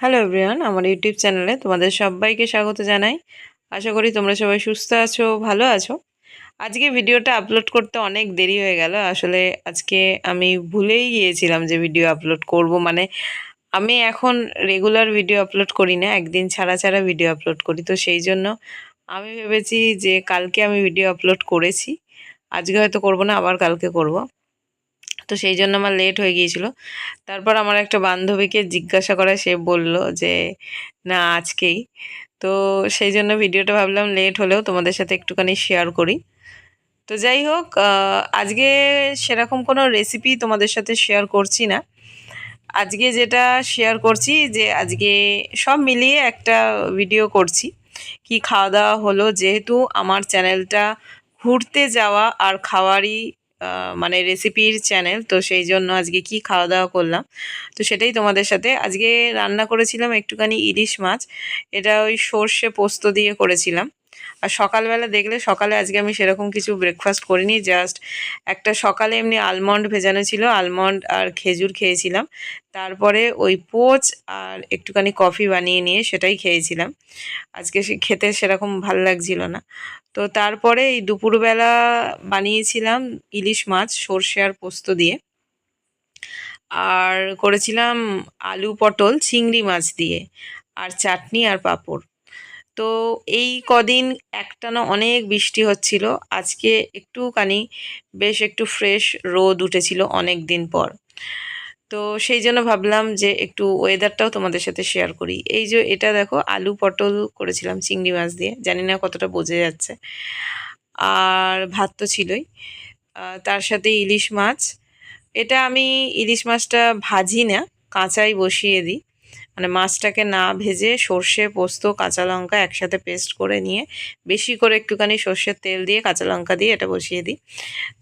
Hello everyone আমার YouTube চ্যানেলে তোমাদের সবাইকে স্বাগত জানাই। আশা করি তোমরা সবাই সুস্থ আছো, ভালো আছো। আজকে ভিডিওটা আপলোড করতে অনেক দেরি হয়ে গেল। আসলে আজকে আমি ভুলেই গিয়েছিলাম যে ভিডিও আপলোড করব। মানে আমি এখন রেগুলার ভিডিও আপলোড করি না, একদিন ছাড়া ছাড়া ভিডিও আপলোড করি। তো সেই জন্য আমি ভেবেছি যে কালকে আমি ভিডিও আপলোড করেছি। আজকে হয়তো করব না, আবার কালকে করব। তো সেই জন্য আমার লেট হয়ে গিয়েছিল। তারপর আমার একটা বান্ধবীকে জিজ্ঞাসা করা সে বলল যে, না, আজকেই। তো সেই জন্য ভিডিওটা ভাবলাম লেট হলেও তোমাদের সাথে একটুখানি শেয়ার করি। তো যাই হোক আজকে সেরকম কোনো রেসিপি তোমাদের সাথে শেয়ার করছি না। আজকে যেটা শেয়ার করছি যে, আজকে সব মিলিয়ে একটা ভিডিও করছি। কি খাওয়া দাওয়া হলো, যেহেতু আমার চ্যানেলটা ঘুরতে যাওয়া আর খাওয়ারই মানে রেসিপির চ্যানেল তো সেই জন্য আজকে কি খাওয়া দাওয়া করলাম। তো সেটাই তোমাদের সাথে। আজকে রান্না করেছিলাম একটুখানি ইলিশ মাছ। এটা ওই সর্ষে পোস্ত দিয়ে করেছিলাম। আর সকালবেলা দেখলে সকালে আজকে আমি সেরকম কিছু ব্রেকফাস্ট করিনি জাস্ট একটা সকালে এমনি আলমন্ড ভেজানো ছিল আলমন্ড আর খেজুর খেয়েছিলাম। তারপরে ওই পোচ আর একটুখানি কফি বানিয়ে নিয়ে সেটাই খেয়েছিলাম। আজকে সে খেতে সেরকম ভালো লাগছিল না। তো তারপরে এই দুপুরবেলা বানিয়েছিলাম ইলিশ মাছ, সর্ষে আর পোস্ত দিয়ে। আর করেছিলাম আলু পটল, চিংড়ি মাছ দিয়ে। আর চাটনি আর পাঁপড়। তো এই কদিন একটানা অনেক বৃষ্টি হচ্ছিল। আজকে একটুখানি বেশ একটু ফ্রেশ রোদ উঠেছিল অনেক দিন পর। তো সেই জন্য ভাবলাম যে একটু ওয়েদারটাও তোমাদের সাথে শেয়ার করি। এই যে এটা দেখো, আলু পটল করেছিলাম চিংড়ি মাছ দিয়ে, জানি না কতটা বোঝা যাচ্ছে। আর ভাত তো ছিলই। তার সাথে ইলিশ মাছ। এটা আমি ইলিশ মাছটা ভাজি না, কাঁচাই বসিয়ে দিই। মানে মাছটাকে না ভেজে সর্ষে, পোস্ত, কাঁচা লঙ্কা একসাথে পেস্ট করে নিয়ে বেশি করে একটুখানি সর্ষের তেল দিয়ে কাঁচা লঙ্কা দিয়ে এটা বসিয়ে দিই।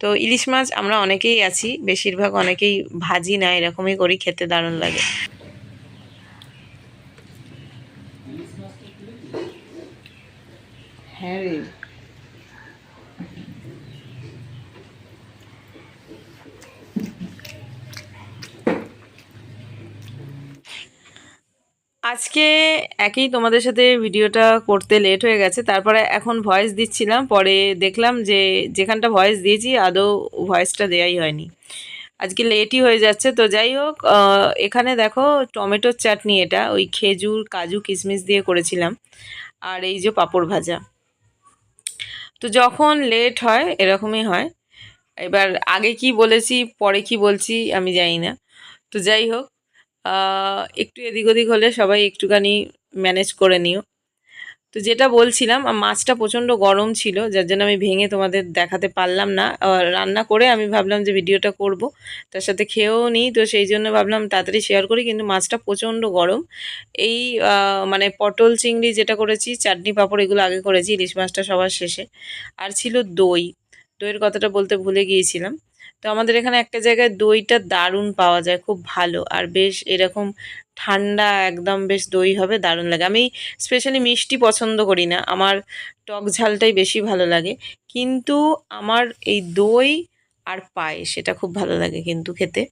তো ইলিশ মাছ আমরা অনেকেই আছি, বেশিরভাগ অনেকেই ভাজি না, এরকমই করি, খেতে দারুণ লাগে। হ্যাঁ রে। আজকে একই তোমাদের সাথে ভিডিওটা করতে লেট হয়ে গেছে, তারপরে এখন ভয়েস দিচ্ছিলাম, পরে দেখলাম যে যেখানটা ভয়েস দিয়েছি আদৌ ভয়েসটা দেয়াই হয়নি। আজকে লেটই হয়ে যাচ্ছে, তো যাই হোক এখানে দেখো টমেটোর চাটনি এটা, ওই খেজুর, কাজু, কিশমিশ দিয়ে করেছিলাম, আর এই যে পাঁপড় ভাজা। তো যখন লেট হয়, এরকমই হয়। এবার আগে কি বলেছি, পরে কি বলছি, আমি জানি না। তো যাই হোক একটু এদিক ওদিক হলে সবাই একটুখানি ম্যানেজ করে নিও। তো যেটা বলছিলাম মাছটা প্রচণ্ড গরম ছিল, যার জন্য আমি ভেঙে তোমাদের দেখাতে পারলাম না। রান্না করে আমি ভাবলাম যে ভিডিওটা করব, তার সাথে খেয়েও নিই, তো সেই জন্য ভাবলাম তাড়াতাড়ি শেয়ার করি, কিন্তু মাছটা প্রচণ্ড গরম। এই মানে পটল চিংড়ি যেটা করেছি, চাটনি পাঁপড় এগুলো আগে করেছি, ইলিশ মাছটা সবার শেষে। আর ছিল দই। দইয়ের কথাটা বলতে ভুলে গিয়েছিলাম। তো আমাদের এখানে একটা জায়গায় দইটা দারুণ পাওয়া যায়, খুব ভালো। আর বেশ এরকম ঠান্ডা একদম বেশ দই হবে, দারুণ লাগে। আমি স্পেশালি মিষ্টি পছন্দ করি না, আমার টক ঝালটাই বেশি ভালো লাগে। কিন্তু আমার এই দই আর পায়েস, এটা খুব ভালো লাগে কিন্তু খেতে।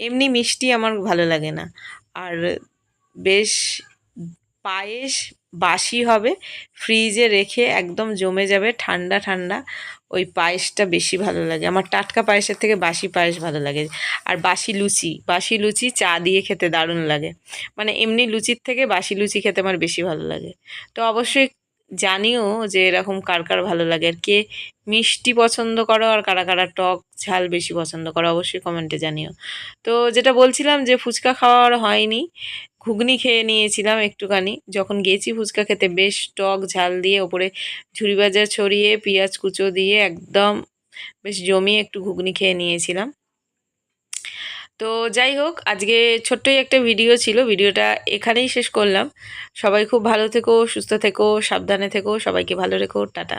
এমনি মিষ্টি আমার ভালো লাগে না। আর বেশ পায়েস বাসি হবে। ফ্রিজে রেখে একদম জমে যাবে ঠান্ডা ঠান্ডা। ওই পায়েসটা বেশি ভালো লাগে। আমার টাটকা পায়েসের থেকে বাসি পায়েস ভালো লাগে। আর বাসি লুচি বাসি লুচি চা দিয়ে খেতে দারুণ লাগে। মানে এমনি লুচির থেকে বাসি লুচি খেতে আমার বেশি ভালো লাগে। তো অবশ্যই জানিও যে এরকম কার কার ভালো লাগে। আর কে মিষ্টি পছন্দ করো আর কারা কারা টক ঝাল বেশি পছন্দ করো অবশ্যই কমেন্টে জানিও। তো যেটা বলছিলাম যে ফুচকা খাওয়া আর হয়নি ঘুগনি খেয়ে নিয়েছিলাম একটুখানি। যখন গেছি ফুচকা খেতে, বেশ টক ঝাল দিয়ে ওপরে ঝুড়ি ভাজা ছড়িয়ে, পেঁয়াজ কুচো দিয়ে একদম বেশ জমিয়ে একটু ঘুগনি খেয়ে নিয়েছিলাম। তো যাই হোক, আজকে ছোট্টই একটা ভিডিও ছিল, ভিডিওটা এখানেই শেষ করলাম। সবাই খুব ভালো থেকো, সুস্থ থেকো, সাবধানে থেকো, সবাইকে ভালো রেখো, টাটা।